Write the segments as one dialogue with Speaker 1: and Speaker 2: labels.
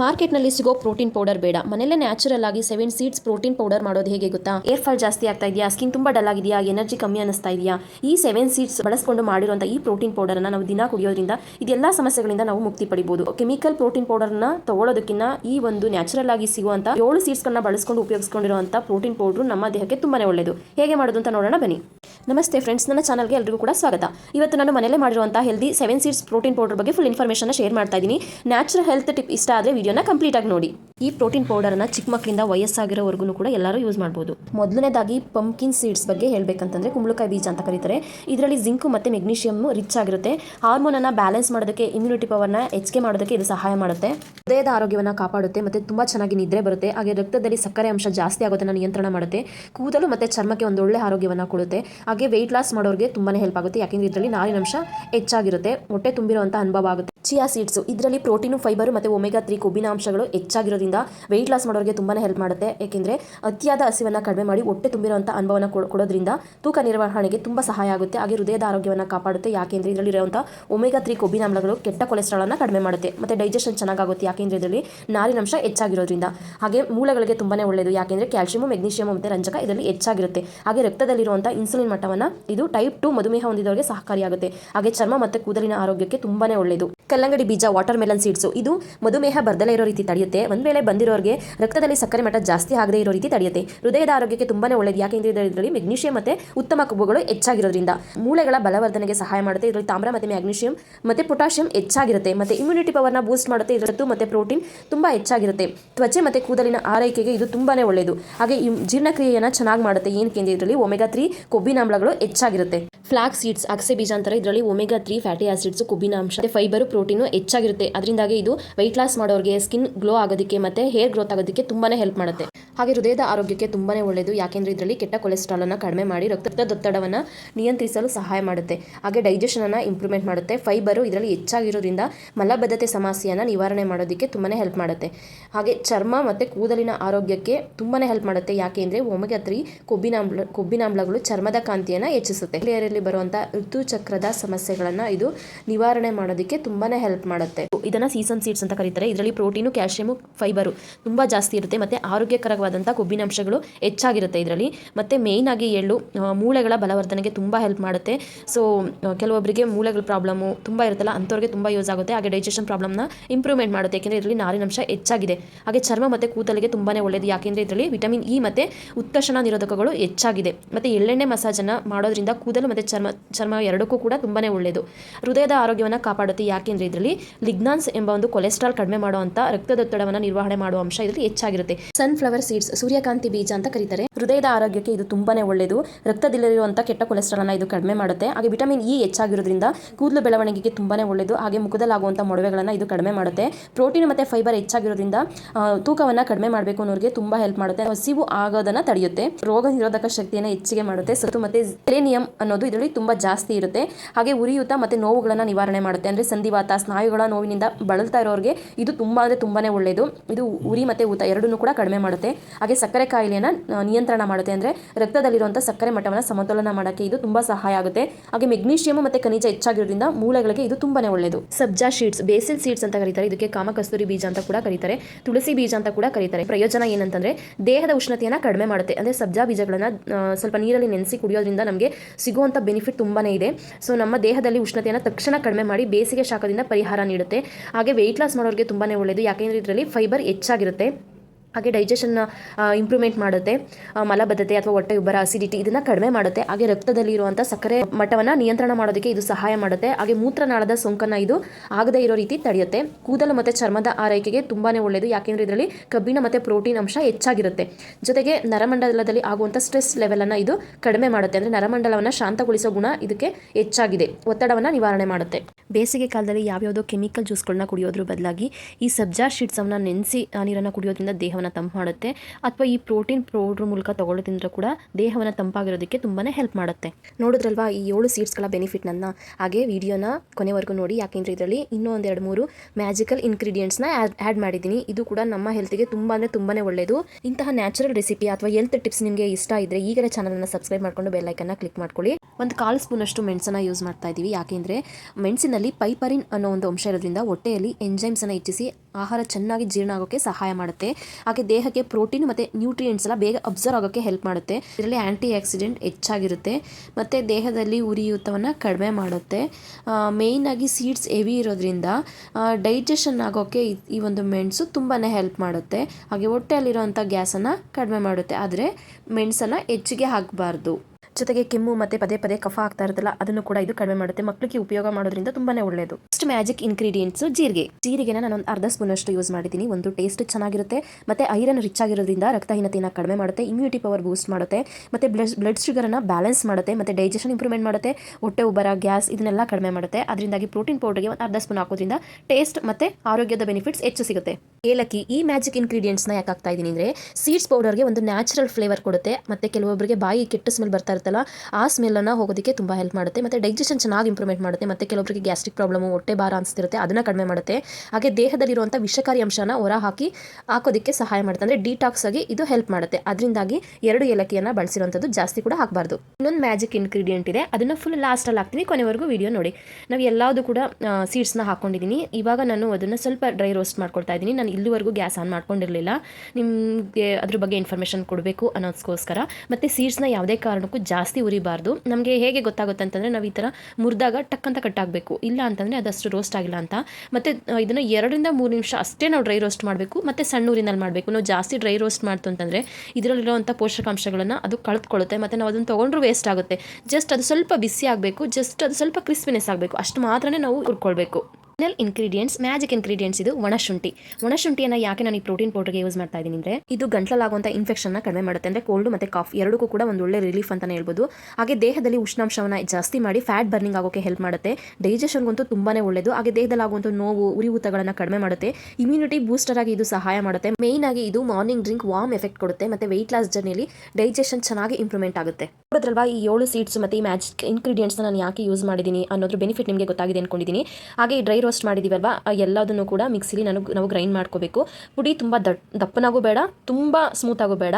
Speaker 1: ಮಾರ್ಕೆಟ್ನಲ್ಲಿ ಸಿಗೋ protein powder ಬೇಡ. ಮನೆಯಲ್ಲೇ ನ್ಯಾಚುರಲ್ ಆಗಿ ಸೆವೆನ್ ಸೀಡ್ಸ್ ಪ್ರೋಟೀನ್ ಪೌಡರ್ ಮಾಡೋದು ಹೇಗೆ ಗೊತ್ತಾ? ಏರ್ ಫಾಲ್ ಜಾಸ್ತಿ ಆಗ್ತಾ ಇದೆಯಾ? ಸ್ಕಿನ್ ತುಂಬಾ ಡಲ್ ಆಗಿದೆಯಾ? ಎನರ್ಜಿ ಕಮ್ಮಿ ಅನಿಸ್ತಾ ಇದೆಯಾ? ಈ ಸೆವೆನ್ ಸೀಡ್ಸ್ ಬಳಸ್ಕೊಂಡು ಮಾಡಿರುವಂಥ ಈ ಪ್ರೋಟೀನ್ ಪೌಡರ್ನ ನಾವು ದಿನ ಕುಡಿಯೋದ್ರಿಂದ ಇದೆಲ್ಲ ಸಮಸ್ಯೆಗಳಿಂದ ನಾವು ಮುಕ್ತಿ ಪಡಿಬಹುದು ಕೆಮಿಕಲ್ ಪ್ರೋಟೀನ್ ಪೌಡರ್ನ ತಗೊಳ್ಳೋದಕ್ಕಿಂತ ಈ ಒಂದು ನ್ಯಾಚುರಲ್ ಆಗಿ ಸಿಗುವಂತ ಏಳು ಸೀಡ್ಸ್ಗಳನ್ನ ಬಳಸ್ಕೊಂಡು ಉಪಯೋಗಿಸಿಕೊಂಡಿರುವಂತಹ ಪ್ರೋಟೀನ್ ಪೌಡರ್ ನಮ್ಮ ದೇಹಕ್ಕೆ ತುಂಬಾನೇ ಒಳ್ಳೆಯದು ಹೇಗೆ ಮಾಡೋದು ಅಂತ ನೋಡೋಣ ಬನ್ನಿ. ನಮಸ್ತೆ ಫ್ರೆಂಡ್ಸ್ ನನ್ನ ಚಾನಲ್ಗೆ ಎಲ್ಲರಿಗೂ ಕೂಡ ಸ್ವಾಗತ. ಇವತ್ತು ನಾನು ಮನೆಯಲ್ಲೇ ಮಾಡಿರುವಂಥ healthy seven seeds protein powder ಬಗ್ಗೆ ಫುಲ್ ಇನ್ಫಾರ್ಮೇಷನ್ ಶೇರ್ ಮಾಡ್ತಾ ಇದ್ದೀನಿ. ನ್ಯಾಚುರಲ್ ಹೆಲ್ತ್ ಟಿಪ್ ಇಷ್ಟ ಆದರೆ ವಿಡಿಯೋನ ಕಂಪ್ಲೀಟ್ ಆಗಿ ನೋಡಿ. ಈ ಪ್ರೋಟೀನ್ ಪೌಡರನ್ನು ಚಿಕ್ಕ ಮಕ್ಕಳಿಂದ ವಯಸ್ಸಾಗಿರೋವರೆಗೂ ಕೂಡ ಎಲ್ಲರೂ ಯೂಸ್ ಮಾಡ್ಬೋದು. ಮೊದಲನೇದಾಗಿ ಪಂಪ್ಕಿನ್ ಸೀಡ್ಸ್ ಬಗ್ಗೆ ಹೇಳಬೇಕಂತಂದ್ರೆ ಕುಂಬಳಕಾಯಿ ಬೀಜ ಅಂತ ಕರೀತಾರೆ. ಇದರಲ್ಲಿ ಜಿಂಕ್ ಮತ್ತು ಮೆಗ್ನೀಷಿಯಮ್ ರಿಚ್ ಆಗಿರುತ್ತೆ. ಹಾರ್ಮೋನ್ ಅನ್ನ ಬ್ಯಾಲೆನ್ಸ್ ಮಾಡೋದಕ್ಕೆ ಇಮ್ಯುನಿಟಿ ಪವರ್ನ ಹೆಚ್ಚಿಗೆ ಮಾಡೋದಕ್ಕೆ ಇದು ಸಹಾಯ ಮಾಡುತ್ತೆ. ಹೃದಯದ ಆರೋಗ್ಯವನ್ನು ಕಾಪಾಡುತ್ತೆ ಮತ್ತೆ ತುಂಬಾ ಚೆನ್ನಾಗಿ ನಿದ್ರೆ ಬರುತ್ತೆ. ಹಾಗೆ ರಕ್ತದಲ್ಲಿ ಸಕ್ಕರೆ ಅಂಶ ಜಾಸ್ತಿ ಆಗೋದನ್ನು ನಿಯಂತ್ರಣ ಮಾಡುತ್ತೆ. ಕೂದಲು ಮತ್ತೆ ಚರ್ಮಕ್ಕೆ ಒಂದು ಒಳ್ಳೆ ಆರೋಗ್ಯವನ್ನು ಕೊಡುತ್ತೆ. ವೆಯ್ಟ್ ಲಾಸ್ ಮಾಡೋರಿಗೆ ತುಂಬಾನೇ ಹೆಲ್ಪ್ ಆಗುತ್ತೆ. ಯಾಕೆಂದ್ರೆ ಇದರಲ್ಲಿ ನಾರಿನಂಶ ಹೆಚ್ಚಾಗಿರುತ್ತೆ. ಹೊಟ್ಟೆ ತುಂಬಿರುವಂತಹ ಅನುಭವ ಆಗುತ್ತೆ. ಚಿಯಾ ಸೀಡ್ಸ್ ಇದರಲ್ಲಿ ಪ್ರೋಟೀನ್ ಫೈಬರ್ ಮತ್ತೆ ಒಮೆಗಾ ತ್ರೀ ಕೊಬ್ಬಿನ ಅಂಶಗಳು ಹೆಚ್ಚಾಗಿರೋದ್ರಿಂದ ವೆಯ್ಟ್ ಲಾಸ್ ಮಾಡೋರಿಗೆ ತುಂಬಾನೇ ಹೆಲ್ಪ್ ಮಾಡುತ್ತೆ. ಯಾಕೆಂದ್ರೆ ಅತಿಯಾದ ಹಸಿವನ್ನ ಕಡಿಮೆ ಮಾಡಿ ಹೊಟ್ಟೆ ತುಂಬಿರುವಂತಹ ಅನುಭವನ ಕೊಡೋದ್ರಿಂದ ತೂಕ ನಿರ್ವಹಣೆಗೆ ತುಂಬಾ ಸಹಾಯ ಆಗುತ್ತೆ. ಹಾಗೆ ಹೃದಯದ ಆರೋಗ್ಯವನ್ನು ಕಾಪಾಡುತ್ತೆ. ಯಾಕೆಂದ್ರೆ ಇದರಲ್ಲಿರುವಂಥ ಒಮೆಗಾ ತ್ರೀ ಅಂಶಗಳು ಕೆಟ್ಟ ಕೊಲೆಸ್ಟ್ರಾಲ್ ಅನ್ನ ಕಡಿಮೆ ಮಾಡುತ್ತೆ. ಮತ್ತೆ ಡೈಜೆಷನ್ ಚೆನ್ನಾಗುತ್ತೆ ಯಾಕೆಂದ್ರೆ ಇದರಲ್ಲಿ ನಾರಿನಂಶ ಹೆಚ್ಚಾಗಿರೋದ್ರಿಂದ. ಹಾಗೆ ಮೂಳೆಗಳಿಗೆ ತುಂಬಾನೇ ಒಳ್ಳೆಯದು ಯಾಕೆಂದ್ರೆ ಕ್ಯಾಲ್ಸಿಯಂ ಮೆಗ್ನೀಷಿಯಂ ಮತ್ತೆ ರಂಜಕ ಇದರಲ್ಲಿ ಹೆಚ್ಚಾಗಿರುತ್ತೆ. ಹಾಗೆ ರಕ್ತದಲ್ಲಿರುವಂತಹ ಇನ್ಸುಲಿನ್ ಮಟ್ಟವನ್ನ ಇದು ಟೈಪ್ ಟು ಮಧುಮೇಹ ಹೊಂದಿದವರಿಗೆ ಸಹಕಾರಿಯಾಗುತ್ತೆ. ಹಾಗೆ ಚರ್ಮ ಮತ್ತೆ ಕೂದಲಿನ ಆರೋಗ್ಯಕ್ಕೆ ತುಂಬಾನೇ ಒಳ್ಳೆಯದು ಕಲ್ಲಂಗಡಿ ಬೀಜ ವಾಟರ್ ಮೆಲನ್ ಸೀಡ್ಸು ಇದು ಮಧುಮೇಹ ಬರ್ದಲೇ ಇರೋ ರೀತಿ ತಡೆಯುತ್ತೆ. ಒಂದ್ ವೇಳೆ ಬಂದಿರೋರಿಗೆ ರಕ್ತದಲ್ಲಿ ಸಕ್ಕರೆ ಮಟ್ಟ ಜಾಸ್ತಿ ಆಗದೇ ಇರೋ ರೀತಿ ತಡೆಯುತ್ತೆ. ಹೃದಯದ ಆರೋಗ್ಯಕ್ಕೆ ತುಂಬಾನೇ ಒಳ್ಳೆಯದು ಯಾಕೆಂದ್ರೆ ಇದರಲ್ಲಿ ಮೆಗ್ನೀಷಿಯಂ ಮತ್ತೆ ಉತ್ತಮ ಕೊಬ್ಬುಗಳು ಹೆಚ್ಚಾಗಿರೋದ್ರಿಂದ ಮೂಳೆಗಳ ಬಲವರ್ಧನೆಗೆ ಸಹಾಯ ಮಾಡುತ್ತೆ. ಇದರಲ್ಲಿ ತಾಮ್ರ ಮತ್ತೆ ಮ್ಯಾಗ್ನೀಷಿಯಂ ಮತ್ತೆ ಪೊಟ್ಯಾಷಿಯಂ ಹೆಚ್ಚಾಗಿರುತ್ತೆ. ಮತ್ತೆ ಇಮ್ಯುನಿಟಿ ಪವರ್ನ ಬೂಸ್ಟ್ ಮಾಡುತ್ತೆ. ಇದರದ್ದು ಮತ್ತೆ ಪ್ರೋಟೀನ್ ತುಂಬಾ ಹೆಚ್ಚಾಗಿರುತ್ತೆ. ತ್ವಚೆ ಮತ್ತೆ ಕೂದಲಿನ ಆರೈಕೆಗೆ ಇದು ತುಂಬಾನೇ ಒಳ್ಳೆಯದು ಹಾಗೆ ಜೀರ್ಣಕ್ರಿಯೆಯನ್ನು ಚೆನ್ನಾಗಿ ಮಾಡುತ್ತೆ. ಏನಕ್ಕೆ ಇದರಲ್ಲಿ ಒಮೆಗಾ ತ್ರೀ ಕೊಬ್ಬಿನಾಮ್ಲಗಳು ಹೆಚ್ಚಾಗಿರುತ್ತೆ. ಫ್ಲಾಕ್ ಸೀಡ್ಸ್, ಅಗಸೆ ಬೀಜ ಅಂತಾರೆ. ಇದರಲ್ಲಿ ಒಮೆಗಾ ತ್ರೀ ಫ್ಯಾಟಿ ಆಸಿಡ್ಸ್ ಕೊಬ್ಬಿನಾಂಶ ಫೈಬರ್, ಪ್ರೋಟೀನು ಹೆಚ್ಚಾಗಿರುತ್ತೆ. ಅದರಿಂದಾಗಿ ಇದು ವೆಯ್ಟ್ ಲಾಸ್ ಮಾಡೋರಿಗೆ ಸ್ಕಿನ್ ಗ್ಲೋ ಆಗೋದಕ್ಕೆ ಮತ್ತೆ ಹೇರ್ ಗ್ರೋತ್ ಆಗೋದಕ್ಕೆ ತುಂಬಾನೇ ಹೆಲ್ಪ್ ಮಾಡುತ್ತೆ. ಹಾಗೆ ಹೃದಯದ ಆರೋಗ್ಯಕ್ಕೆ ತುಂಬಾನೇ ಒಳ್ಳೆಯದು ಯಾಕೆಂದ್ರೆ ಇದರಲ್ಲಿ ಕೆಟ್ಟ ಕೊಲೆಸ್ಟ್ರಾಲ್ ಅನ್ನ ಕಡಿಮೆ ಮಾಡಿ ರಕ್ತದೊತ್ತಡವನ್ನು ನಿಯಂತ್ರಿಸಲು ಸಹಾಯ ಮಾಡುತ್ತೆ. ಹಾಗೆ ಡೈಜೆಷನ್ ಅನ್ನು ಇಂಪ್ರೂವ್ಮೆಂಟ್ ಮಾಡುತ್ತೆ. ಫೈಬರ್ ಇದರಲ್ಲಿ ಹೆಚ್ಚಾಗಿರೋದ್ರಿಂದ ಮಲಬದ್ಧತೆ ಸಮಸ್ಯೆಯನ್ನು ನಿವಾರಣೆ ಮಾಡೋದಕ್ಕೆ ತುಂಬಾನೇ ಹೆಲ್ಪ್ ಮಾಡುತ್ತೆ. ಹಾಗೆ ಚರ್ಮ ಮತ್ತೆ ಕೂದಲಿನ ಆರೋಗ್ಯಕ್ಕೆ ತುಂಬಾನೇ ಹೆಲ್ಪ್ ಮಾಡುತ್ತೆ. ಯಾಕೆಂದ್ರೆ ಒಮೆಗಾ ತ್ರೀ ಕೊಬ್ಬಿನ ಕೊಬ್ಬಿನಾಮ್ಲಗಳು ಚರ್ಮದ ಕಾಂತಿಯನ್ನು ಹೆಚ್ಚಿಸುತ್ತೆ. ಮಹಿಳೆಯರಲ್ಲಿ ಬರುವಂತ ಋತುಚಕ್ರದ ಸಮಸ್ಯೆಗಳನ್ನ ಇದು ನಿವಾರಣೆ ಮಾಡೋದಕ್ಕೆ ತುಂಬಾನೇ ಹೆಲ್ಪ್ ಮಾಡುತ್ತೆ. ಇದನ್ನ ಸೀಸನ್ ಸೀಡ್ಸ್ ಅಂತ ಕರೀತಾರೆ. ಇದರಲ್ಲಿ ಪ್ರೋಟೀನು ಕ್ಯಾಲ್ಸಿಯಮು ಫೈಬರ್ ತುಂಬಾ ಜಾಸ್ತಿ ಇರುತ್ತೆ. ಮತ್ತೆ ಆರೋಗ್ಯಕರವಾದಂಥ ಕೊಬ್ಬಿನಾಂಶಗಳು ಹೆಚ್ಚಾಗಿರುತ್ತೆ ಇದರಲ್ಲಿ. ಮತ್ತೆ ಮೇಯ್ನ್ ಆಗಿ ಎಳ್ಳು ಮೂಳೆಗಳ ಬಲವರ್ಧನೆಗೆ ತುಂಬಾ ಹೆಲ್ಪ್ ಮಾಡುತ್ತೆ. ಸೊ ಕೆಲವೊಬ್ಬರಿಗೆ ಮೂಳೆಗಳ ಪ್ರಾಬ್ಲಮ್ ತುಂಬಾ ಇರುತ್ತಲ್ಲ, ಅಂಥವ್ರಿಗೆ ತುಂಬಾ ಯೂಸ್ ಆಗುತ್ತೆ. ಹಾಗೆ ಡೈಜೆಷನ್ ಪ್ರಾಬ್ಲಮ್ನ ಇಂಪ್ರೂವ್ಮೆಂಟ್ ಮಾಡುತ್ತೆ. ಯಾಕೆಂದ್ರೆ ಇದರಲ್ಲಿ ನಾರಿನಂಶ ಹೆಚ್ಚಾಗಿದೆ. ಹಾಗೆ ಚರ್ಮ ಮತ್ತೆ ಕೂದಲಿಗೆ ತುಂಬಾನೇ ಒಳ್ಳೆಯದು ಯಾಕೆಂದ್ರೆ ಇದರಲ್ಲಿ ವಿಟಮಿನ್ ಇ ಮತ್ತೆ ಉತ್ಕರ್ಷಣ ನಿರೋಧಕಗಳು ಹೆಚ್ಚಾಗಿದೆ. ಮತ್ತೆ ಎಳ್ಳೆಣ್ಣೆ ಮಸಾಜ್ ಅನ್ನ ಮಾಡೋದ್ರಿಂದ ಕೂದಲು ಮತ್ತೆ ಚರ್ಮ ಚರ್ಮ ಎರಡಕ್ಕೂ ಕೂಡ ತುಂಬಾನೇ ಒಳ್ಳೆಯದು ಹೃದಯದ ಆರೋಗ್ಯವನ್ನು ಕಾಪಾಡುತ್ತೆ ಯಾಕೆಂದರೆ ಇದರಲ್ಲಿ ಲಿಗ್ನಾನ್ಸ್ ಎಂಬ ಒಂದು ಕೊಲೆಸ್ಟ್ರಾಲ್ ಕಡಿಮೆ ಮಾಡುವಂಥ ರಕ್ತದೊತ್ತಡವನ್ನು ನಿರ್ವಹಣೆ ಮಾಡುವ ಅಂಶ ಇದರಲ್ಲಿ ಹೆಚ್ಚಾಗಿರುತ್ತೆ. ಸನ್ಫ್ಲವರ್ ಸೀಡ್ಸ್, ಸೂರ್ಯಕಾಂತಿ ಬೀಜ ಅಂತ ಕರೀತಾರೆ. ಹೃದಯದ ಆರೋಗ್ಯಕ್ಕೆ ಇದು ತುಂಬಾನೇ ಒಳ್ಳೆಯದು ರಕ್ತದಲ್ಲಿರುವಂಥ ಕೆಟ್ಟ ಕೊಲೆಸ್ಟ್ರಾಲ್ ಅನ್ನ ಇದು ಕಡಿಮೆ ಮಾಡುತ್ತೆ. ಹಾಗೆ ವಿಟಮಿನ್ ಇ ಹೆಚ್ಚಾಗಿರೋದ್ರಿಂದ ಕೂದಲು ಬೆಳವಣಿಗೆಗೆ ತುಂಬಾನೇ ಒಳ್ಳೆಯದು ಹಾಗೆ ಮುಖದಲ್ಲಾಗುವಂಥ ಮೊಡವೆಗಳನ್ನು ಇದು ಕಡಿಮೆ ಮಾಡುತ್ತೆ. ಪ್ರೋಟೀನ್ ಮತ್ತೆ ಫೈಬರ್ ಹೆಚ್ಚಾಗಿರೋದ್ರಿಂದ ತೂಕವನ್ನು ಕಡಿಮೆ ಮಾಡಬೇಕು ಅನ್ನೋರಿಗೆ ತುಂಬಾ ಹೆಲ್ಪ್ ಮಾಡುತ್ತೆ. ಹಸಿವು ಆಗೋದನ್ನ ತಡೆಯುತ್ತೆ. ರೋಗ ನಿರೋಧಕ ಶಕ್ತಿಯನ್ನು ಹೆಚ್ಚಿಗೆ ಮಾಡುತ್ತೆ. ಸತ್ತು ಮತ್ತೆ ಸೆಲೆನಿಯಂ ಅನ್ನೋದು ಇದರಲ್ಲಿ ತುಂಬಾ ಜಾಸ್ತಿ ಇರುತ್ತೆ. ಹಾಗೆ ಉರಿಯೂತ ಮತ್ತೆ ನೋವುಗಳನ್ನು ನಿವಾರಣೆ ಮಾಡುತ್ತೆ. ಅಂದ್ರೆ ಸಂಧಿವಾತ, ಸ್ನಾಯುಗಳ ನೋವಿನಿಂದ ಬಳಲ್ತಾ ಇರೋರಿಗೆ ಇದು ತುಂಬಾ ಅಂದ್ರೆ ತುಂಬಾನೇ ಒಳ್ಳೆಯದು ಇದು ಉರಿ ಮತ್ತೆ ಊತ ಎರಡನ್ನೂ ಕೂಡ ಕಡಿಮೆ ಮಾಡುತ್ತೆ. ಹಾಗೆ ಸಕ್ಕರೆ ಕಾಯಿಲೆಯನ್ನು ನಿಯಂತ್ರಣ ಮಾಡುತ್ತೆ. ಅಂದ್ರೆ ರಕ್ತದಲ್ಲಿರುವಂಥ ಸಕ್ಕರೆ ಮಟ್ಟವನ್ನು ಸಮತೋಲನ ಮಾಡೋಕ್ಕೆ ಇದು ತುಂಬಾ ಸಹಾಯ ಆಗುತ್ತೆ. ಹಾಗೆ ಮೆಗ್ನೀಷಿಯಂ ಮತ್ತೆ ಖನಿಜ ಹೆಚ್ಚಾಗಿರೋದ್ರಿಂದ ಮೂಳೆಗಳಿಗೆ ಇದು ತುಂಬಾನೇ ಒಳ್ಳೆಯದು ಸಬ್ಜಾ ಶೀಟ್ಸ್, ಬೇಸಿಲ್ ಸೀಡ್ಸ್ ಅಂತ ಕರೀತಾರೆ. ಇದಕ್ಕೆ ಕಾಮಕಸ್ತೂರಿ ಬೀಜ ಅಂತ ಕೂಡ ಕರೀತಾರೆ. ತುಳಸಿ ಬೀಜ ಅಂತ ಕೂಡ ಕರೀತಾರೆ. ಪ್ರಯೋಜನ ಏನಂತಂದ್ರೆ ದೇಹದ ಉಷ್ಣತೆಯನ್ನು ಕಡಿಮೆ ಮಾಡುತ್ತೆ. ಅಂದ್ರೆ ಸಬ್ಜಾ ಬೀಜಗಳನ್ನು ಸ್ವಲ್ಪ ನೀರಲ್ಲಿ ನೆನೆಸಿ ಕುಡಿಯೋದ್ರಿಂದ ನಮಗೆ ಸಿಗುವಂಥ ಬೆನಿಫಿಟ್ ತುಂಬಾನೇ ಇದೆ. ಸೊ, ನಮ್ಮ ದೇಹದಲ್ಲಿ ಉಷ್ಣತೆಯನ್ನು ತಕ್ಷಣ ಕಡಿಮೆ ಮಾಡಿ ಬೇಸಿಗೆ ಶಾಖದಿಂದ ಪರಿಹಾರ ನೀಡುತ್ತೆ. ಹಾಗೆ ವೆಯ್ಟ್ ಲಾಸ್ ಮಾಡೋರಿಗೆ ತುಂಬಾ ಒಳ್ಳೆಯದು ಯಾಕೆಂದರೆ ಇದರಲ್ಲಿ ಫೈಬರ್ ಹೆಚ್ಚಾಗಿರುತ್ತೆ. ಹಾಗೆ ಡೈಜೆಷನ್ನ ಇಂಪ್ರೂವ್ಮೆಂಟ್ ಮಾಡುತ್ತೆ. ಮಲಬದ್ಧತೆ ಅಥವಾ ಹೊಟ್ಟೆ ಉಬ್ಬರ ಅಸಿಡಿಟಿ ಇದನ್ನ ಕಡಿಮೆ ಮಾಡುತ್ತೆ. ಹಾಗೆ ರಕ್ತದಲ್ಲಿ ಇರುವಂಥ ಸಕ್ಕರೆ ಮಟ್ಟವನ್ನು ನಿಯಂತ್ರಣ ಮಾಡೋದಕ್ಕೆ ಇದು ಸಹಾಯ ಮಾಡುತ್ತೆ. ಹಾಗೆ ಮೂತ್ರನಾಳದ ಸೋಂಕನ್ನ ಇದು ಆಗದೇ ಇರೋ ರೀತಿ ತಡೆಯುತ್ತೆ. ಕೂದಲು ಮತ್ತು ಚರ್ಮದ ಆರೈಕೆಗೆ ತುಂಬಾನೇ ಒಳ್ಳೆಯದು ಯಾಕೆಂದ್ರೆ ಇದರಲ್ಲಿ ಕಬ್ಬಿಣ ಮತ್ತು ಪ್ರೋಟೀನ್ ಅಂಶ ಹೆಚ್ಚಾಗಿರುತ್ತೆ. ಜೊತೆಗೆ ನರಮಂಡಲದಲ್ಲಿ ಆಗುವಂಥ ಸ್ಟ್ರೆಸ್ ಲೆವೆಲನ್ನು ಇದು ಕಡಿಮೆ ಮಾಡುತ್ತೆ. ಅಂದರೆ ನರಮಂಡಲವನ್ನು ಶಾಂತಗೊಳಿಸೋ ಗುಣ ಇದಕ್ಕೆ ಹೆಚ್ಚಾಗಿದೆ. ಒತ್ತಡವನ್ನು ನಿವಾರಣೆ ಮಾಡುತ್ತೆ. ಬೇಸಿಗೆ ಕಾಲದಲ್ಲಿ ಯಾವ್ಯಾವುದೋ ಕೆಮಿಕಲ್ ಜ್ಯೂಸ್ಗಳನ್ನ ಕುಡಿಯೋದ್ರ ಬದಲಾಗಿ ಈ ಸಬ್ಜಾ ಶೀಟ್ಸವನ್ನು ನೆನೆಸಿ, ಆ, ನೀರನ್ನು ಕುಡಿಯೋದ್ರಿಂದ ದೇಹವನ್ನು ದೇಹವನ್ನು ತಂಪು ಮಾಡುತ್ತೆ ಅಥವಾ ಈ ಪ್ರೋಟೀನ್ ಪೌಡ್ರ್ ಮೂಲಕ ತಗೊಳ್ಳೋದ್ರಿಂದ ಕೂಡ ದೇಹವನ್ನು ತಂಪಾಗಿರೋದಕ್ಕೆ ತುಂಬಾ ಹೆಲ್ಪ್ ಮಾಡುತ್ತೆ. ನೋಡಿದ್ರಲ್ವಾ ಈ ಏಳು ಸೀಡ್ಸ್ಗಳ ಬೆನಿಫಿಟ್ನನ್ನು ಹಾಗೆ ವಿಡಿಯೋನ ಕೊನೆವರೆಗೂ ನೋಡಿ, ಯಾಕೆಂದರೆ ಇದರಲ್ಲಿ ಇನ್ನೂ ಒಂದೆರಡು ಮೂರು ಮ್ಯಾಜಿಕಲ್ ಇಂಗ್ರೀಡಿಯೆಂಟ್ಸ್ನ ಆ್ಯಡ್ ಮಾಡಿದ್ದೀನಿ. ಇದು ಕೂಡ ನಮ್ಮ ಹೆಲ್ತ್ಗೆ ತುಂಬ ಅಂದರೆ ತುಂಬಾ ಒಳ್ಳೆಯದು ಇಂತಹ ನ್ಯಾಚುರಲ್ ರೆಸಿಪಿ ಅಥವಾ ಹೆಲ್ತ್ ಟಿಪ್ಸ್ ನಿಮಗೆ ಇಷ್ಟ ಇದ್ದರೆ ಈಗಲೇ ಚಾನಲನ್ನು ಸಬ್ಸ್ಕ್ರೈಬ್ ಮಾಡ್ಕೊಂಡು ಬೆಲ್ಲೈಕನ್ನ ಕ್ಲಿಕ್ ಮಾಡ್ಕೊಳ್ಳಿ. ಒಂದು ಕಾಲು ಸ್ಪೂನಷ್ಟು ಮೆಣಸನ್ನು ಯೂಸ್ ಮಾಡ್ತಾ ಇದ್ದೀವಿ ಯಾಕೆಂದರೆ ಮೆಣಸಿನಲ್ಲಿ ಪೈಪರಿನ್ ಅನ್ನೋ ಒಂದು ಅಂಶ ಇರೋದ್ರಿಂದ ಹೊಟ್ಟೆಯಲ್ಲಿ ಎಂಜೈಮ್ಸನ್ನು ಹೆಚ್ಚಿಸಿ ಆಹಾರ ಚೆನ್ನಾಗಿ ಜೀರ್ಣ ಆಗೋಕ್ಕೆ ಸಹಾಯ ಮಾಡುತ್ತೆ. ಹಾಗೆ ದೇಹಕ್ಕೆ ಪ್ರೋಟೀನ್ ಮತ್ತು ನ್ಯೂಟ್ರಿಯೆಂಟ್ಸ್ ಎಲ್ಲ ಬೇಗ ಅಬ್ಸರ್ವ್ ಆಗೋಕ್ಕೆ ಹೆಲ್ಪ್ ಮಾಡುತ್ತೆ. ಇದರಲ್ಲಿ ಆ್ಯಂಟಿ ಆಕ್ಸಿಡೆಂಟ್ ಹೆಚ್ಚಾಗಿರುತ್ತೆ. ಮತ್ತು ದೇಹದಲ್ಲಿ ಉರಿಯೂತವನ್ನು ಕಡಿಮೆ ಮಾಡುತ್ತೆ. ಮೇಯ್ನಾಗಿ ಸೀಡ್ಸ್ ಹೆವಿ ಇರೋದ್ರಿಂದ ಡೈಜೆಷನ್ ಆಗೋಕ್ಕೆ ಈ- ಒಂದು ಮೆಣಸು ತುಂಬಾ ಹೆಲ್ಪ್ ಮಾಡುತ್ತೆ. ಹಾಗೆ ಹೊಟ್ಟೆಯಲ್ಲಿರೋವಂಥ ಗ್ಯಾಸನ್ನು ಕಡಿಮೆ ಮಾಡುತ್ತೆ. ಆದರೆ ಮೆಣಸನ್ನು ಹೆಚ್ಚಿಗೆ ಹಾಕಬಾರ್ದು. ಜೊತೆಗೆ ಕೆಮ್ಮು ಮತ್ತೆ ಪದೇ ಪದೇ ಕಫ ಆಗ್ತಾ ಇರುತ್ತಲ್ಲ, ಅದನ್ನು ಕೂಡ ಇದು ಕಡಿಮೆ ಮಾಡುತ್ತೆ. ಮಕ್ಕಳಿಗೆ ಉಪಯೋಗ ಮಾಡೋದ್ರಿಂದ ತುಂಬಾನೇ ಒಳ್ಳೆಯದು ನೆಕ್ಸ್ಟ್ ಮ್ಯಾಜಿಕ್ ಇನ್ಗ್ರೀಡಿಯೆಂಟ್ಸ್ ಜೀರಿಗೆ. ಜೀರಿಗೆನ ನಾನು ಒಂದು ಅರ್ಧ ಸ್ಪೂನ್ ಅಷ್ಟು ಯೂಸ್ ಮಾಡಿದ್ದೀನಿ. ಒಂದು ಟೇಸ್ಟ್ ಚೆನ್ನಾಗಿರುತ್ತೆ. ಮತ್ತೆ ಐರನ್ ರಿಚ್ ಆಗಿರೋದ್ರಿಂದ ರಕ್ತಹೀನತೆಯನ್ನು ಕಡಿಮೆ ಮಾಡುತ್ತೆ. ಇಮ್ಯೂನಿಟಿ ಪವರ್ ಬೂಸ್ಟ್ ಮಾಡುತ್ತೆ. ಮತ್ತೆ ಬ್ಲಡ್ ಬ್ಲಡ್ ಶುಗರನ್ನು ಬ್ಯಾಲೆನ್ಸ್ ಮಾಡುತ್ತೆ. ಮತ್ತೆ ಡೈಜೆಷನ್ ಇಂಪ್ರೂವ್ಮೆಂಟ್ ಮಾಡುತ್ತೆ. ಹೊಟ್ಟೆ, ಉಬ್ಬರ, ಗ್ಯಾಸ್ ಇದನ್ನೆಲ್ಲ ಕಡಿಮೆ ಮಾಡುತ್ತೆ. ಅದರಿಂದಾಗಿ ಪ್ರೋಟೀನ್ ಪೌಡರ್ಗೆ ಒಂದು ಅರ್ಧ ಸ್ಪೂನ್ ಹಾಕೋದ್ರಿಂದ ಟೇಸ್ಟ್ ಮತ್ತೆ ಆರೋಗ್ಯದ ಬೆನಿಫಿಟ್ಸ್ ಹೆಚ್ಚು ಸಿಗುತ್ತೆ. ಏಲಕ್ಕಿ ಈ ಮ್ಯಾಜಿಕ್ ಇಂಗ್ರೀಡಿಯೆಂಟ್ಸ್ನ ಯಾಕೆ ಹಾಕ್ತಾ ಇದ್ದೀನಿ ಅಂದರೆ ಸೀಡ್ಸ್ ಪೌಡರ್ಗೆ ಒಂದು ನ್ಯಾಚುರಲ್ ಫ್ಲೇವರ್ ಕೊಡುತ್ತೆ, ಮತ್ತು ಕೆಲವೊಬ್ಬರಿಗೆ ಬಾಯಿ ಕೆಟ್ಟ ಸ್ಮೆಲ್ ಬರ್ತಾ ಇರ್ತಲ್ಲ ಆ ಸ್ಮೆಲ್ಲನ್ನು ಹೋಗೋದಕ್ಕೆ ತುಂಬ ಹೆಲ್ಪ್ ಮಾಡುತ್ತೆ, ಮತ್ತು ಡೈಜೆಷನ್ ಚೆನ್ನಾಗಿ ಇಂಪ್ರೂವ್ಮೆಂಟ್ ಮಾಡುತ್ತೆ, ಮತ್ತು ಕೆಲವೊಬ್ಬರಿಗೆ ಗ್ಯಾಸ್ಟ್ರಿಕ್ ಪ್ರಾಬ್ಲಮು ಹೊಟ್ಟೆ ಭಾರ ಅನಿಸ್ತಿರುತ್ತೆ, ಅದನ್ನು ಕಡಿಮೆ ಮಾಡುತ್ತೆ. ಹಾಗೆ ದೇಹದಲ್ಲಿರುವಂಥ ವಿಷಕಾರಿ ಅಂಶನ ಹೊರ ಹಾಕಿ ಹಾಕೋದಕ್ಕೆ ಸಹಾಯ ಮಾಡುತ್ತೆ, ಅಂದರೆ ಡಿಟಾಕ್ಸ್ ಆಗಿ ಇದು ಹೆಲ್ಪ್ ಮಾಡುತ್ತೆ. ಅದರಿಂದಾಗಿ ಎರಡು ಏಲಕ್ಕಿಯನ್ನು ಬಳಸಿರುವಂಥದ್ದು ಜಾಸ್ತಿ ಕೂಡ ಹಾಕಬಾರ್ದು. ಇನ್ನೊಂದು ಮ್ಯಾಜಿಕ್ ಇಂಗ್ರೀಡಿಯೆಂಟ್ ಇದೆ, ಅದನ್ನು ಫುಲ್ ಲಾಸ್ಟಲ್ಲಿ ಹಾಕ್ತೀನಿ, ಕೊನೆವರೆಗೂ ವಿಡಿಯೋ ನೋಡಿ. ನಾವು ಎಲ್ಲದೂ ಕೂಡ ಸೀಡ್ಸ್ನ ಹಾಕೊಂಡಿದ್ದೀನಿ ಇವಾಗ ನಾನು ಅದನ್ನು ಸ್ವಲ್ಪ ಡ್ರೈ ರೋಸ್ಟ್ ಮಾಡ್ಕೊಳ್ತಾ ಇದ್ದೀನಿ ನಾನು ಇಲ್ಲಿವರೆಗೂ ಗ್ಯಾಸ್ ಆನ್ ಮಾಡ್ಕೊಂಡಿರಲಿಲ್ಲ. ನಿಮಗೆ ಅದ್ರ ಬಗ್ಗೆ ಇನ್ಫಾರ್ಮೇಷನ್ ಕೊಡಬೇಕು ಅನ್ನೋದಕ್ಕೋಸ್ಕರ ಮತ್ತು ಸೀಡ್ಸ್ನ ಯಾವುದೇ ಕಾರಣಕ್ಕೂ ಜಾಸ್ತಿ ಉರಿಬಾರ್ದು. ನಮಗೆ ಹೇಗೆ ಗೊತ್ತಾಗುತ್ತೆ ಅಂತಂದರೆ ನಾವು ಈ ಥರ ಮುರಿದಾಗ ಟಕ್ ಅಂತ ಕಟ್ಟಾಗಬೇಕು ಇಲ್ಲ ಅಂತಂದರೆ ಅದಷ್ಟು ರೋಸ್ಟ್ ಆಗಿಲ್ಲ ಅಂತ. ಮತ್ತು ಇದನ್ನು ಎರಡರಿಂದ ಮೂರು ನಿಮಿಷ ಅಷ್ಟೇ ನಾವು ಡ್ರೈ ರೋಸ್ಟ್ ಮಾಡಬೇಕು. ಮತ್ತು ಸಣ್ಣ ಊರಿನಲ್ಲಿ ಮಾಡಬೇಕು. ನಾವು ಜಾಸ್ತಿ ಡ್ರೈ ರೋಸ್ಟ್ ಮಾಡ್ತು ಅಂತಂದರೆ ಇದರಲ್ಲಿರುವಂಥ ಪೋಷಕಾಂಶಗಳನ್ನು ಅದು ಕಳೆದುಕೊಳ್ಳುತ್ತೆ. ಮತ್ತು ನಾವು ಅದನ್ನು ತೊಗೊಂಡ್ರೂ ವೇಸ್ಟ್ ಆಗುತ್ತೆ. ಜಸ್ಟ್ ಅದು ಸ್ವಲ್ಪ ಬಿಸಿ ಆಗಬೇಕು. ಜಸ್ಟ್ ಅದು ಸ್ವಲ್ಪ ಕ್ರಿಸ್ಪಿನೆಸ್ ಆಗಬೇಕು. ಅಷ್ಟು ಮಾತ್ರನೇ ನಾವು ಹುರ್ಕೊಳ್ಬೇಕು. ಫೈನಲ್ ಇಂಗ್ರೀಡಿಯೆಂಟ್ಸ್ ಮ್ಯಾಜಿಕ್ ಇಂಗ್ರೀಡಿಯೆಂಟ್ಸ್ ಇದು ಒಣಶುಂಠಿ. ಒಣಶುಂಠಿಯನ್ನು ಯಾಕೆ ನಾನು ಈ ಪ್ರೋಟೀನ್ ಪೌಡರ್ಗೆ ಯೂಸ್ ಮಾಡ್ತಾ ಇದ್ದೀನಿ ಅಂದರೆ, ಇದು ಇನ್ಫೆಕ್ಷನ್ ಇನ್ಫೆಕ್ಷನ್ನ ಕಡಿಮೆ ಮಾಡುತ್ತೆ ಅಂದರೆ ಕೋಲ್ಡ್ ಮತ್ತು ಕಾಫ್ ಎರಡಕ್ಕೂ ಕೂಡ ಒಂದು ಒಳ್ಳೆ ರಿಲೀಫ್ ಅಂತಲೇ ಹೇಳ್ಬೋದು. ಹಾಗೆ ದೇಹದಲ್ಲಿ ಉಷ್ಣಾಂಶವನ್ನು ಜಾಸ್ತಿ ಮಾಡಿ ಫ್ಯಾಟ್ ಬರ್ನಿಂಗ್ ಆಗೋಕ್ಕೆ ಹೆಲ್ಪ್ ಮಾಡುತ್ತೆ. ಡೈಜೆಷನ್ಗಂತೂ ತುಂಬಾ ಒಳ್ಳೆಯದು ಹಾಗೆ ದೇಹದಲ್ಲಿ ಆಗುವಂಥ ನೋವು ಉರಿ ಉರಿಯೂತಗಳನ್ನು ಕಡಿಮೆ ಮಾಡುತ್ತೆ. ಇಮ್ಯುನಿಟಿ ಬೂಸ್ಟರ್ ಆಗಿ ಇದು ಸಹಾಯ ಮಾಡುತ್ತೆ. ಮೇಯ್ನ್ ಆಗಿ ಇದು ಮಾರ್ನಿಂಗ್ ಡ್ರಿಂಕ್ ವಾರ್ಮ್ ಎಫೆಕ್ಟ್ ಕೊಡುತ್ತೆ ಮತ್ತು ವೆಯ್ಟ್ ಲಾಸ್ ಜರ್ನಿಯಲ್ಲಿ ಡೈಜೆಷನ್ ಚೆನ್ನಾಗಿ ಇಂಪ್ರೂವ್ಮೆಂಟ್ ಆಗುತ್ತೆ. ನೋಡಿದ್ರಲ್ವಾ ಈ ಏಳು ಸೀಡ್ಸ್ ಮತ್ತು ಈ ಮ್ಯಾಜಿಕ್ ಇಂಗ್ರೀಡಿಯೆಂಟ್ಸ್ನ ನಾನು ಯಾಕೆ ಯೂಸ್ ಮಾಡಿದ್ದೀನಿ ಅನ್ನೋದ್ರ ಬೆನಿಫಿಟ್ ನಿಮಗೆ ಗೊತ್ತಾಗಿದೆ ಅನ್ಕೊಂಡಿದ್ದೀನಿ. ಹಾಗೆ ಡ್ರೈ ರೋಸ್ಟ್ ಮಾಡಿದ್ದೀವಲ್ವಾ ಆ ಎಲ್ಲದನ್ನು ಕೂಡ ಮಿಕ್ಸಿಲಿ ನಾನು ನಾವು ಗ್ರೈಂಡ್ ಮಾಡ್ಕೋಬೇಕು. ಪುಡಿ ತುಂಬ ದಪ್ಪನಾಗೂ ಬೇಡ, ತುಂಬ ಸ್ಮೂತಾಗೂ ಬೇಡ.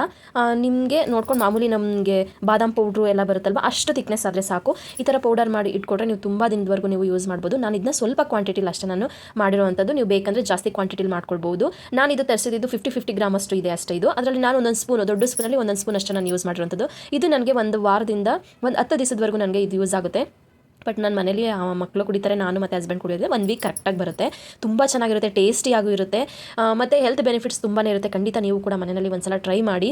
Speaker 1: ನಿಮಗೆ ನೋಡ್ಕೊಂಡು ಮಾಮೂಲಿ ನಮಗೆ ಬಾದಾಮ್ ಪೌಡ್ರು ಎಲ್ಲ ಬರುತ್ತಲ್ವ, ಅಷ್ಟು ಥಿಕ್ನೆಸ್ ಆದರೆ ಸಾಕು. ಈ ಥರ ಪೌಡರ್ ಮಾಡಿ ಇಟ್ಕೊಟ್ರೆ ನೀವು ತುಂಬ ದಿನದವರೆಗೂ ನೀವು ಯೂಸ್ ಮಾಡ್ಬೋದು. ನಾನು ಇದನ್ನ ಸ್ವಲ್ಪ ಕ್ವಾಂಟಿಟಿಲಿ ಅಷ್ಟೇ ನಾನು ಮಾಡಿರುವಂಥದ್ದು. ನೀವು ಬೇಕಂದರೆ ಜಾಸ್ತಿ ಕ್ವಾಂಟಿಟಿಲಿ ಮಾಡ್ಕೊಳ್ಬೋದು. ನಾನು ಇದು ತರಿಸಿದ್ದು ಫಿಫ್ಟಿ ಫಿಫ್ಟಿ ಗ್ರಾಮ್ ಅಷ್ಟು ಇದೆ ಅಷ್ಟೇ ಇದು. ಅದರಲ್ಲಿ ನಾನು ಒಂದೊಂದು ಸ್ಪೂನ್ ದೊಡ್ಡ ಸ್ಪೂನಲ್ಲಿ ಒಂದೊಂದು ಸ್ಪೂನ್ ಅಷ್ಟು ನಾನು ಯೂಸ್ ಮಾಡಿರುವಂಥದ್ದು. ಇದು ನನಗೆ ಒಂದು ವಾರದಿಂದ ಒಂದು ಹತ್ತು ದಿವಸದವರೆಗೂ ನನಗೆ ಇದು ಯೂಸ್ ಆಗುತ್ತೆ. ಬಟ್ ನನ್ನ ಮನೇಲಿ ಮಕ್ಕಳು ಕುಡಿತಾರೆ, ನಾನು ಮತ್ತು ಹಸ್ಬೆಂಡ್ ಕುಡಿಯೋದ್ರೆ ಒಂದು ವೀಕ್ ಕರೆಕ್ಟಾಗಿ ಬರುತ್ತೆ. ತುಂಬ ಚೆನ್ನಾಗಿರುತ್ತೆ ಟೇಸ್ಟಿಯಾಗೂ ಇರುತ್ತೆ. ಮತ್ತು ಹೆಲ್ತ್ ಬೆನಿಫಿಟ್ಸ್ ತುಂಬಾ ಇರುತ್ತೆ. ಖಂಡಿತ ನೀವು ಕೂಡ ಮನೆಯಲ್ಲಿ ಒಂದ್ಸಲ ಟ್ರೈ ಮಾಡಿ.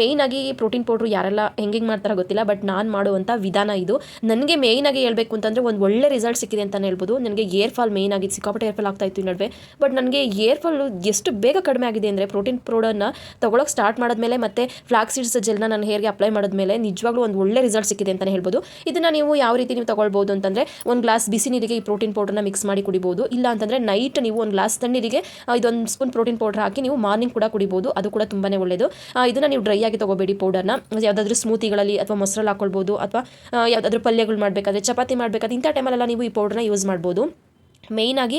Speaker 1: ಮೇಯ್ನಾಗಿ ಪ್ರೋಟೀನ್ ಪೌಡ್ರು ಯಾರೆಲ್ಲ ಹೆಂಗೆ ಮಾಡ್ತಾರೋ ಗೊತ್ತಿಲ್ಲ ಬಟ್ ನಾನು ಮಾಡುವಂಥ ವಿಧಾನ ಇದು. ನನಗೆ ಮೇಯ್ನಾಗಿ ಹೇಳಬೇಕು ಅಂತಂದರೆ ಒಂದು ಒಳ್ಳೆ ರಿಸಲ್ಟ್ ಸಿಕ್ಕಿದೆ ಅಂತಲೇ ಹೇಳ್ಬೋದು. ನನಗೆ ಏರ್ ಫಾಲ್ ಮೇಯ್ನ್ ಆಗಿ ಸಿಕ್ಕಾಪಟ್ಟೆ ಏರ್ಫಾಲ್ ಆಗ್ತಾ ಇತ್ತು ನಡುವೆ. ಬಟ್ ನನಗೆ ಏರ್ ಫಾಲ್ ಎಷ್ಟು ಬೇಗ ಕಡಿಮೆ ಆಗಿದೆ ಅಂದರೆ ಪ್ರೋಟೀನ್ ಪೌಡರ್ನ ತೊಗೊಳಕ್ಕೆ ಸ್ಟಾರ್ಟ್ ಮಾಡಿದ್ಮೇಲೆ ಮತ್ತು ಫ್ಲಾಕ್ ಸೀಡ್ಸ್ ಜೆಲ್ನ ನನ್ನ ಹೇರ್ಗೆ ಅಪ್ಲೈ ಮಾಡಿದ್ಮೇಲೆ ನಿಜವಾಗ್ಲೂ ಒಂದು ಒಳ್ಳೆ ರಿಸಲ್ಟ್ ಸಿಕ್ಕಿದೆ ಅಂತಲೇ ಹೇಳ್ಬೋದು. ಇದನ್ನು ನೀವು ಯಾವ ರೀತಿ ನೀವು ತಗೊಳ್ಬೋದು? ಅಂತಂದರೆ ಒಂದು ಗ್ಲಾಸ್ ಬಿಸಿ ನೀರಿಗೆ ಈ ಪ್ರೋಟೀನ್ ಪೌಡರ್ನ ಮಿಕ್ಸ್ ಮಾಡಿ ಕುಡಿಬೋದು. ಇಲ್ಲ ಅಂತಂದರೆ ನೈಟ್ ನೀವು ಒಂದು ಗ್ಲಾಸ್ ತಣ್ಣೀರಿಗೆ ಇದೊಂದು ಸ್ಪೂನ್ ಪ್ರೋಟೀನ್ ಪೌಡರ್ ಹಾಕಿ ನೀವು ಮಾರ್ನಿಂಗ್ ಕೂಡ ಕುಡಿಬೋದು. ಅದು ಕೂಡ ತುಂಬಾ ಒಳ್ಳೆಯದು ಇದನ್ನು ನೀವು ಡ್ರೈ ಆಗಿ ತಗೋಬೇಡಿ ಪೌಡರ್ನ ಯಾವುದಾದ್ರೂ ಸ್ಮೂತಿಗಳಲ್ಲಿ ಅಥವಾ ಮೊಸರಲ್ಲಿ ಹಾಕೊಳ್ಬೋದು ಅಥವಾ ಯಾವುದಾದ್ರೂ ಪಲ್ಯಗಳು ಮಾಡಬೇಕಾದ್ರೆ ಚಪಾತಿ ಮಾಡಬೇಕಾದ್ರೆ ಇಂಥ ಟೈಮಲ್ಲೆಲ್ಲ ನೀವು ಈ ಪೌಡರ್ನ ಯೂಸ್ ಮಾಡ್ಬೋದು. ಮೇಯ್ನಾಗಿ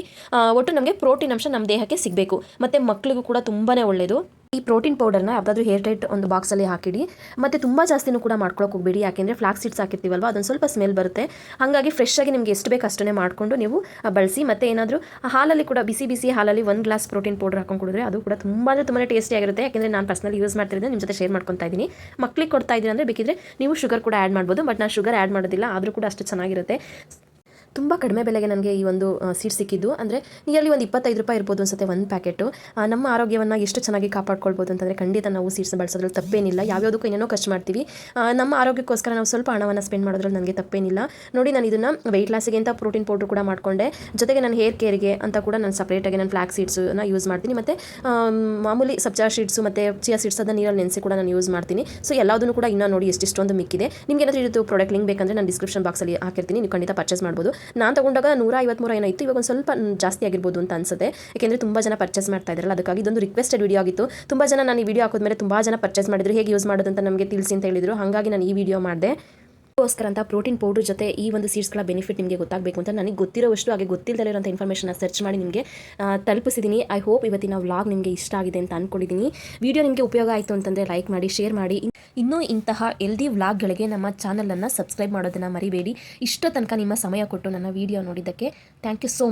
Speaker 1: ಒಟ್ಟು ನಮಗೆ ಪ್ರೋಟೀನ್ ಅಂಶ ನಮ್ಮ ದೇಹಕ್ಕೆ ಸಿಗಬೇಕು. ಮತ್ತು ಮಕ್ಕಳಿಗೂ ಕೂಡ ತುಂಬಾ ಒಳ್ಳೆಯದು ಈ ಪ್ರೋಟೀನ್ ಪೌಡರ್ನ ಯಾವುದಾದ್ರೂ ಹೇರ್ ಟೈಟ್ ಒಂದು ಬಾಕ್ಸಲ್ಲಿ ಹಾಕಿಡಿ. ಮತ್ತು ತುಂಬ ಜಾಸ್ತಿನೂ ಕೂಡ ಮಾಡ್ಕೊಳಕ್ಕೆ ಹೋಗಬೇಡಿ. ಯಾಕೆಂದರೆ ಫ್ಲಾಕ್ ಸೀಡ್ಸ್ ಹಾಕಿರ್ತೀವಲ್ವ? ಅದೊಂದು ಸ್ವಲ್ಪ ಸ್ಮೆಲ್ ಬರುತ್ತೆ. ಹಾಗಾಗಿ ಫ್ರೆಶ್ ಆಗಿ ನಿಮಗೆ ಎಷ್ಟು ಬೇಕು ಅಷ್ಟನ್ನೇ ಮಾಡಿಕೊಂಡು ನೀವು ಬಳಸಿ. ಮತ್ತು ಏನಾದರೂ ಹಾಲಲ್ಲಿ ಕೂಡ ಬಿಸಿ ಬಿಸಿ ಹಾಲಲ್ಲಿ ಒಂದು ಗ್ಲಾಸ್ ಪ್ರೋಟೀನ್ ಪೌಡರ್ ಹಾಕೊಂಡು ಕುಡಿದ್ರೆ ಅದು ಕೂಡ ತುಂಬ ಅಂದರೆ ತುಂಬಾ ಟೇಸ್ಟಿ ಆಗಿರುತ್ತೆ. ಯಾಕೆಂದರೆ ನಾನು ಪರ್ಸನಲ್ ಯೂಸ್ ಮಾಡ್ತಿರೋದು ನಿಮ್ಮ ಜೊತೆ ಶೇರ್ ಮಾಡ್ಕೊತಾ ಇದ್ದೀನಿ. ಮಕ್ಳಿಗೆ ಕೊಡ್ತಾ ಇದ್ದೀನಿ ಅಂದರೆ ಬೇಕಿದ್ರೆ ನೀವು ಶುಗರ್ ಕೂಡ ಆ್ಯಡ್ ಮಾಡ್ಬೋದು. ಬಟ್ ನಾನು ಶುಗರ್ ಆ್ಯಡ್ ಮಾಡೋದಿಲ್ಲ. ಆದರೂ ಕೂಡ ಅಷ್ಟು ಚೆನ್ನಾಗಿರುತ್ತೆ. ತುಂಬ ಕಡಿಮೆ ಬೆಲೆಗೆ ನನಗೆ ಈ ಒಂದು ಸೀಟ್ ಸಿಕ್ಕಿದ್ದು. ಅಂದರೆ ನಿಯರ್ಲಿ ಒಂದು ಇಪ್ಪತ್ತೈದು ರೂಪಾಯಿ ಇರ್ಬೋದು ಅನ್ಸುತ್ತೆ ಒಂದು ಪ್ಯಾಕೆಟು ನಮ್ಮ ಆರೋಗ್ಯವನ್ನು ಎಷ್ಟು ಚೆನ್ನಾಗಿ ಕಾಪಾಡ್ಕೊಳ್ಬೋದು ಅಂತಂದರೆ ಖಂಡಿತ ನಾವು ಸೀಟ್ಸ್ ಬಳಸೋದ್ರಲ್ಲಿ ತಪ್ಪೇನಿಲ್ಲ. ಯಾವ್ಯಾವುದಕ್ಕೂ ಏನೇನೋ ಖರ್ಚು ಮಾಡ್ತೀವಿ. ನಮ್ಮ ಆರೋಗ್ಯಕ್ಕೋಸ್ಕರ ನಾವು ಸ್ವಲ್ಪ ಹಣವನ್ನು ಸ್ಪೆಂಡ್ ಮಾಡೋದ್ರಲ್ಲಿ ನನಗೆ ತಪ್ಪೇನಿಲ್ಲ. ನೋಡಿ, ನಾನು ಇದನ್ನು ವೆಯ್ಟ್ ಲಾಸಿಗೆ ಅಂತ ಪ್ರೋಟೀನ್ ಪೌಡ್ರ್ ಕೂಡ ಮಾಡಿಕೊಂಡೆ. ಜೊತೆಗೆ ನಾನು ಹೇರ್ ಕೇರ್ಗೆ ಅಂತ ಕೂಡ ನಾನು ಸಪ್ರೇಟಾಗಿ ನಾನು ಫ್ಲಾಕ್ ಸೀಡ್ಸನ್ನ ಯೂಸ್ ಮಾಡ್ತೀನಿ. ಮತ್ತು ಮಾಮೂಲಿ ಸಬ್ಜಾ ಸೀಡ್ಸು ಮತ್ತು ಚಿಯಾ ಸೀಡ್ಸ್ ಅದನ್ನ ನೀರಲ್ಲಿ ನೆನೆಸಿ ಕೂಡ ನಾನು ಯೂಸ್ ಮಾಡ್ತೀನಿ. ಸೊ ಎಲ್ಲದನ್ನು ಕೂಡ ಇನ್ನೂ ನೋಡಿ ಎಷ್ಟಿಷ್ಟೊಂದು ಮಿಕ್ಕಿದೆ. ನಿಮ್ಗೆ ಏನಾದರೂ ಇದು ಪ್ರಾಡಕ್ಟ್ ಲಿಂಕ್ ಬೇಕಂದರೆ ನಾನು ಡಿಸ್ಕ್ರಿಪ್ಷನ್ ಬಾಕ್ಸಲ್ಲಿ ಹಾಕಿರ್ತೀನಿ. ನೀವು ಖಂಡಿತ ಪರ್ಚೇಸ್ ಮಾಡ್ಬೋದು. ನಾನು ತಗೊಂಡಾಗ ನೂರ ಐವತ್ಮೂರು ಏನೋ ಇತ್ತು. ಇವಾಗ ಒಂದು ಸ್ವಲ್ಪ ಜಾಸ್ತಿ ಆಗಿರ್ಬೋದು ಅಂತ ಅನ್ಸುತ್ತೆ. ಯಾಕೆಂದರೆ ತುಂಬ ಜನ ಪರ್ಚೇಸ್ ಮಾಡ್ತಾ ಇದ್ರಲ್ಲ ಅದಕ್ಕಾಗಿ ಇದೊಂದು ರಿಕ್ವೆಸ್ಟೆಡ್ ವಿಡಿಯೋ ಆಗಿತ್ತು. ತುಂಬ ಜನ ನಾನು ಈ ವಿಡಿಯೋ ಹಾಕಿದ್ಮೇಲೆ ತುಂಬ ಜನ ಪರ್ಚೇಸ್ ಮಾಡಿದ್ರು, ಹೇಗೆ ಯೂಸ್ ಮಾಡೋದು ಅಂತ ನಮಗೆ ತಿಳಿಸಿ ಅಂತ ಹೇಳಿದ್ರು. ಹಾಗಾಗಿ ನಾನು ಈ ವಿಡಿಯೋ ಮಾಡಿದೆ. ಅದಕ್ಕೋಸ್ಕರ ಅಂತ ಪ್ರೋಟೀನ್ ಪೌಡರ್ ಜೊತೆ ಈ ಒಂದು ಸೀಡ್ಸ್ಗಳ ಬೆನಿಫಿಟ್ ನಿಮಗೆ ಗೊತ್ತಾಗಬೇಕು ಅಂತ ನನಗೆ ಗೊತ್ತಿರೋವಷ್ಟು ಹಾಗೆ ಗೊತ್ತಿಲ್ಲದೆ ಇರೋಂಥ ಇನ್ಫಾರ್ಮೇಷನ್ನ ಸರ್ಚ್ ಮಾಡಿ ನಿಮಗೆ ತಲುಪಿಸಿದ್ದೀನಿ ಐ ಹೋಪ್ ಇವತ್ತಿನ ವ್ಲಾಗ್ ನಿಮಗೆ ಇಷ್ಟ ಆಗಿದೆ ಅಂತ ಅಂದ್ಕೊಂಡಿದ್ದೀನಿ ವಿಡಿಯೋ ನಿಮಗೆ ಉಪಯೋಗ ಆಯಿತು ಅಂತಂದರೆ ಲೈಕ್ ಮಾಡಿ ಶೇರ್ ಮಾಡಿ. ಇನ್ನೂ ಇಂತಹ ಎಲ್ದಿ ವ್ಲಾಗ್ಗಳಿಗೆ ನಮ್ಮ ಚಾನಲನ್ನು ಸಬ್ಸ್ಕ್ರೈಬ್ ಮಾಡೋದನ್ನು ಮರಿಬೇಡಿ. ಇಷ್ಟೋ ತನಕ ನಿಮ್ಮ ಸಮಯ ಕೊಟ್ಟು ನನ್ನ ವಿಡಿಯೋ ನೋಡಿದ್ದಕ್ಕೆ ಥ್ಯಾಂಕ್ ಯು ಸೋ ಮಚ್